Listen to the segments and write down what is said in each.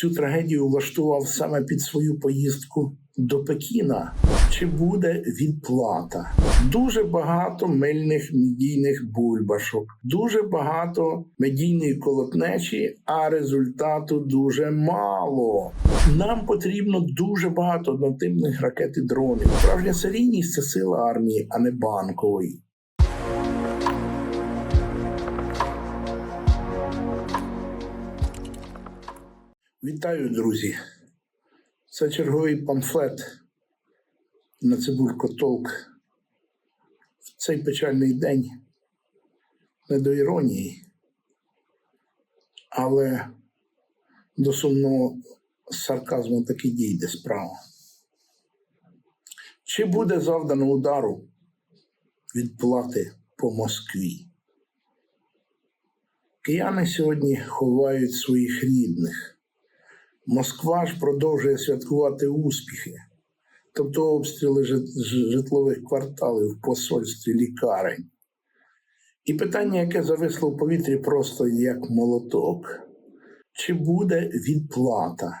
цю трагедію влаштував саме під свою поїздку до Пекіна. Чи буде відплата? Дуже багато мильних медійних бульбашок, дуже багато медійної колотнечі, а результату дуже мало. Нам потрібно дуже багато однотипних ракет і дронів. Справжня серійність це сила армії, а не банкової. Вітаю, друзі! Це черговий памфлет на Цибулько Толк. В цей печальний день не до іронії, але до сумного сарказму таки дійде справа. Чи буде завдано удару відплати по Москві? Кияни сьогодні ховають своїх рідних. Москва ж продовжує святкувати успіхи, тобто обстріли житлових кварталів в посольстві лікарень. І питання, яке зависло в повітрі, просто як молоток: чи буде відплата?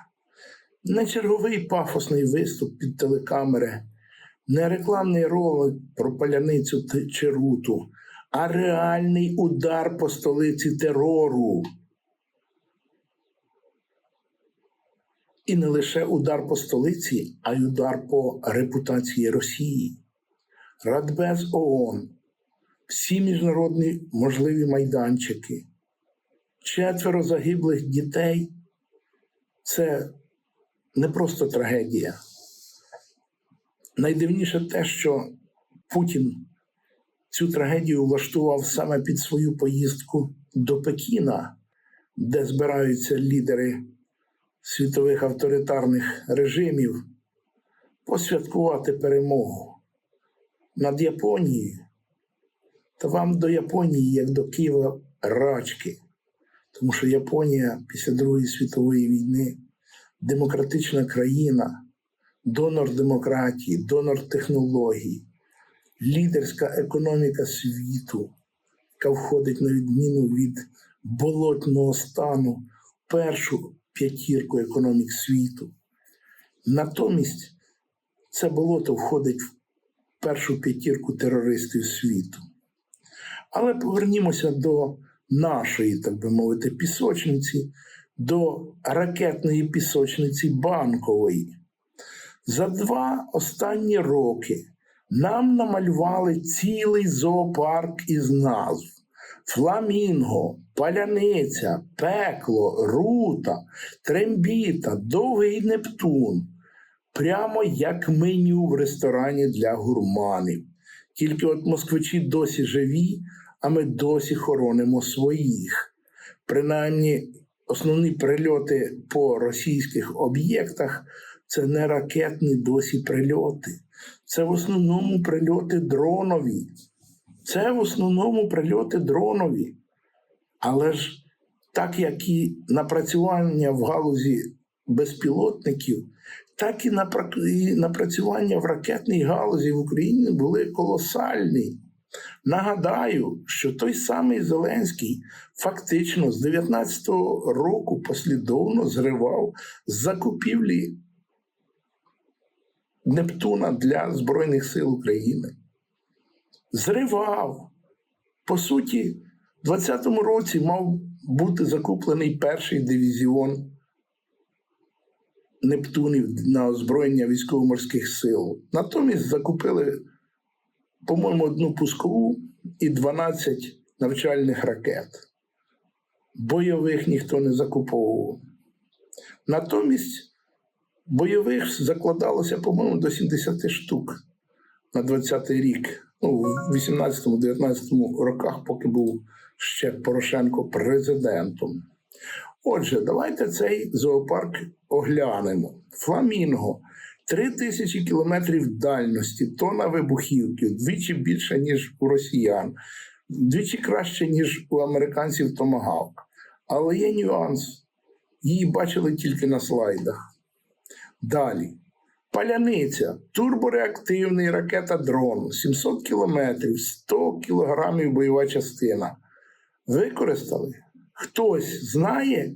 Не черговий пафосний виступ під телекамери, не рекламний ролик про паляницю чи руту, а реальний удар по столиці терору. І не лише удар по столиці, а й удар по репутації Росії. Радбез ООН, всі міжнародні можливі майданчики, четверо загиблих дітей це не просто трагедія. Найдивніше те, що Путін цю трагедію влаштував саме під свою поїздку до Пекіна, де збираються лідери світових авторитарних режимів посвяткувати перемогу над Японією. Та вам до Японії, як до Києва, рачки. Тому що Японія після Другої світової війни демократична країна, донор демократії, донор технологій, лідерська економіка світу, яка входить на відміну від болотного стану першу п'ятірку економік світу. Натомість це болото входить в першу п'ятірку терористів світу. Але повернімося до нашої, так би мовити, пісочниці, до ракетної пісочниці банкової. За два останні роки нам намалювали цілий зоопарк із назв: Фламінго, Паляниця, Пекло, Рута, Трембіта, Довгий Нептун. Прямо як меню в ресторані для гурманів. Тільки от москвичі досі живі, а ми досі хоронимо своїх. Принаймні, основні прильоти по російських об'єктах це не ракетні досі прильоти. Це в основному прильоти дронові. Це в основному прильоти дронові. Але ж так як і напрацювання в галузі безпілотників, так і напрацювання в ракетній галузі в Україні були колосальні. Нагадаю, що той самий Зеленський фактично з 19-го року послідовно зривав закупівлі Нептуна для Збройних сил України. Зривав. По суті, в 20-му році мав бути закуплений перший дивізіон Нептунів на озброєння військово-морських сил. Натомість закупили, по-моєму, одну пускову і 12 навчальних ракет. Бойових ніхто не закуповував. Натомість бойових закладалося, по-моєму, до 70 штук на 20-й рік. Ну, в 18-19 роках, поки був ще Порошенко президентом. Отже, давайте цей зоопарк оглянемо. Фламінго. Три тисячі кілометрів дальності, тона вибухівки, вдвічі більше, ніж у росіян, вдвічі краще, ніж у американців Томагавк. Але є нюанс. Її бачили тільки на слайдах. Далі. Паляниця, турбореактивний ракета-дрон, 700 кілометрів, 100 кілограмів бойова частина. Використали? Хтось знає?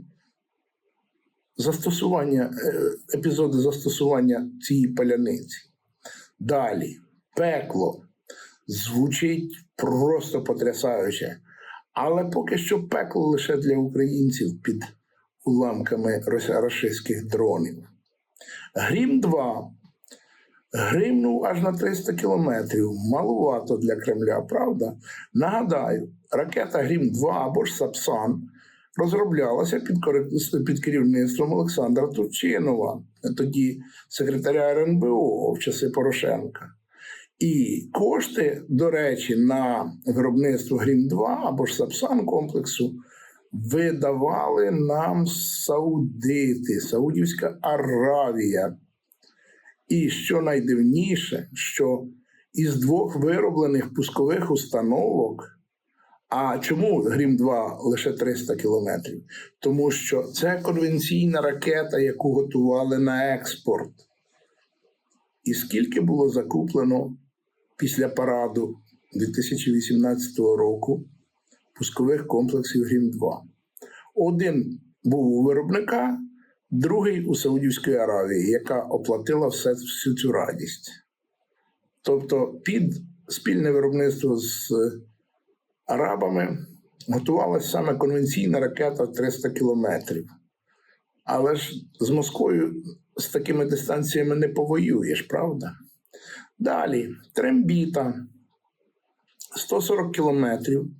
застосування, е, епізоди застосування цієї паляниці. Далі, пекло звучить просто потрясаюче. Але поки що пекло лише для українців під уламками рашистських дронів. Грім 2 гримнув аж на 300 кілометрів. Малувато для Кремля, правда? Нагадаю, ракета Грім 2 або ж Сапсан розроблялася під, під керівництвом Олександра Турчинова, тоді секретаря РНБО в часи Порошенка. І кошти, до речі, на виробництво Грім 2 або ж Сапсан комплексу видавали нам саудити, Саудівська Аравія. І що найдивніше, що із двох вироблених пускових установок, а чому Грім 2 лише 300 кілометрів? Тому що це конвенційна ракета, яку готували на експорт. І скільки було закуплено після параду 2018 року пускових комплексів Грім 2? Один був у виробника, другий у Саудівської Аравії, яка оплатила все, всю цю радість. Тобто під спільне виробництво з арабами готувалася саме конвенційна ракета 300 кілометрів. Але ж з Москвою з такими дистанціями не повоюєш, правда? Далі трембіта 140 кілометрів.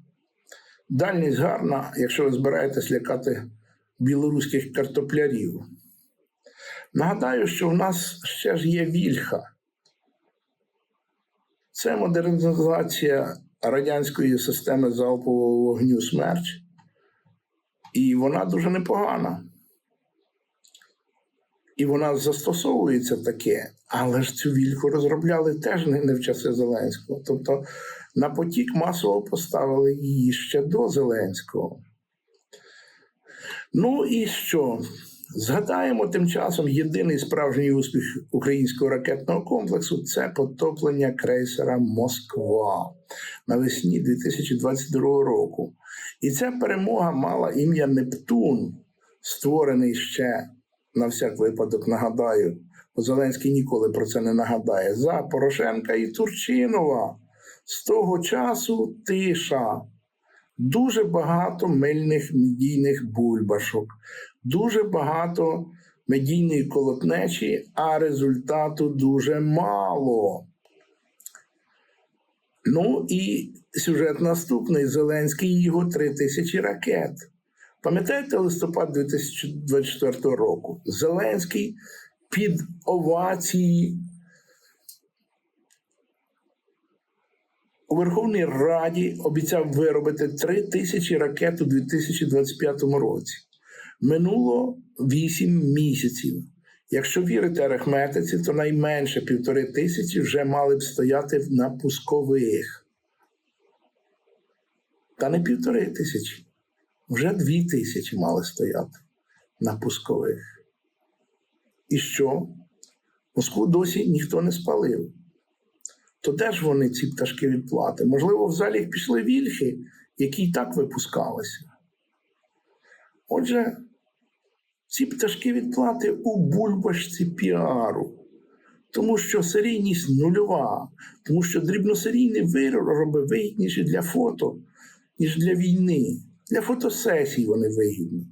Дальність гарна, якщо ви збираєтесь лякати білоруських картоплярів. Нагадаю, що в нас ще ж є вільха. Це модернізація радянської системи залпового вогню смерч, і вона дуже непогана. І вона застосовується таке, але ж цю вільху розробляли теж не в часи Зеленського. Тобто на потік масово поставили її ще до Зеленського. Ну і що? Згадаємо тим часом єдиний справжній успіх українського ракетного комплексу це потоплення крейсера Москва навесні 2022 року. І ця перемога мала ім'я Нептун, створений ще на всяк випадок, нагадаю, Зеленський ніколи про це не нагадає. За Порошенка і Турчинова. З того часу тиша. Дуже багато мильних медійних бульбашок, дуже багато медійної колотнечі, а результату дуже мало. Ну і сюжет наступний: Зеленський і його три тисячі ракет. Пам'ятаєте листопад 2024 року? Зеленський під овації у Верховній Раді обіцяв виробити 3 тисячі ракет у 2025 році. Минуло 8 місяців. Якщо вірити арифметиці, то найменше півтори тисячі вже мали б стояти на пускових. Та не півтори тисячі, вже дві тисячі мали стояти на пускових. І що? Москву досі ніхто не спалив. То де ж вони ці пташки відплати? Можливо, в залі їх пішли вільхи, які й так випускалися. Отже, ці пташки відплати у бульбашці піару, тому що серійність нульова, тому що дрібносерійні вироби вигідніші для фото, ніж для війни. Для фотосесій вони вигідні.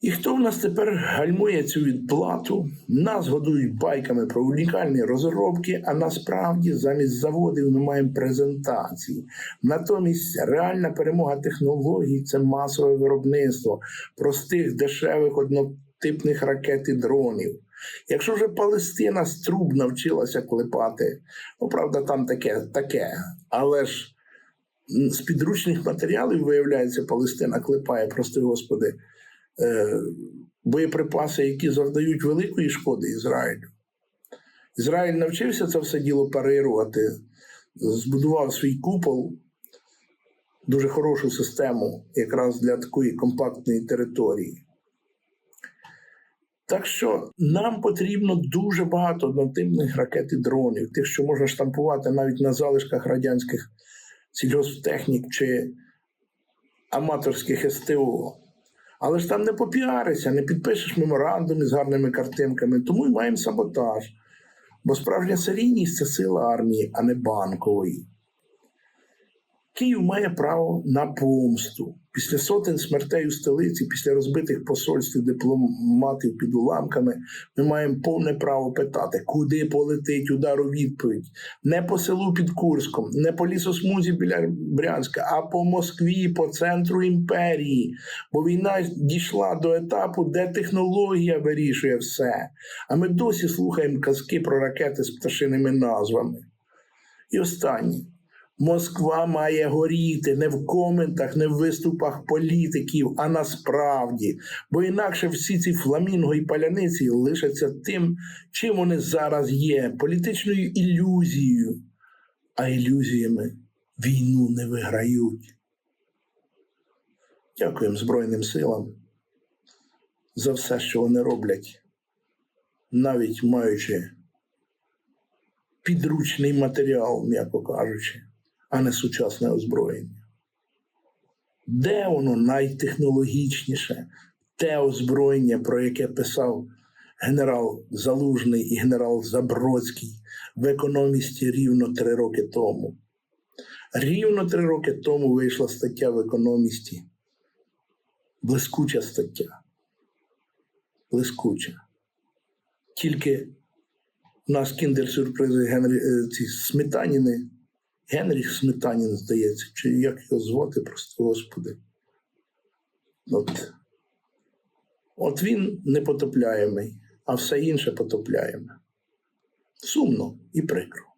І хто в нас тепер гальмує цю відплату? Нас годують байками про унікальні розробки, а насправді замість заводів ми маємо презентації. Натомість реальна перемога технологій це масове виробництво простих, дешевих, однотипних ракет і дронів. Якщо вже Палестина з труб навчилася клепати, ну правда, там таке, таке, але ж з підручних матеріалів, виявляється, Палестина клепає, прости господи, боєприпаси, які завдають великої шкоди Ізраїлю. Ізраїль навчився це все діло парирувати, збудував свій купол, дуже хорошу систему якраз для такої компактної території. Так що нам потрібно дуже багато однотипних ракет і дронів, тих, що можна штампувати навіть на залишках радянських сільгосптехнік чи аматорських СТО. Але ж там не попіаришся, не підпишеш меморандум із гарними картинками, тому й маємо саботаж. Бо справжня серійність це сила армії, а не банкової. Київ має право на помсту. Після сотень смертей у столиці, після розбитих посольств і дипломатів під уламками, ми маємо повне право питати, куди полетить удар у відповідь. Не по селу під Курском, не по лісосмузі біля Брянська, а по Москві, по центру імперії. Бо війна дійшла до етапу, де технологія вирішує все. А ми досі слухаємо казки про ракети з пташиними назвами. І останнє. Москва має горіти не в коментах, не в виступах політиків, а насправді. Бо інакше всі ці фламінго і паляниці лишаться тим, чим вони зараз є, політичною ілюзією. А ілюзіями війну не виграють. Дякуємо Збройним силам за все, що вони роблять, навіть маючи підручний матеріал, м'яко кажучи а не сучасне озброєння. Де воно найтехнологічніше? Те озброєння, про яке писав генерал Залужний і генерал Забродський в економісті рівно три роки тому. Рівно три роки тому вийшла стаття в економісті. Блискуча стаття. Блискуча. Тільки у нас кіндер-сюрпризи Генрі е, ці сметаніни. Генріх Сметанін, здається, чи як його звати, просто Господи. От, от він непотопляємий, а все інше потопляємо. Сумно і прикро.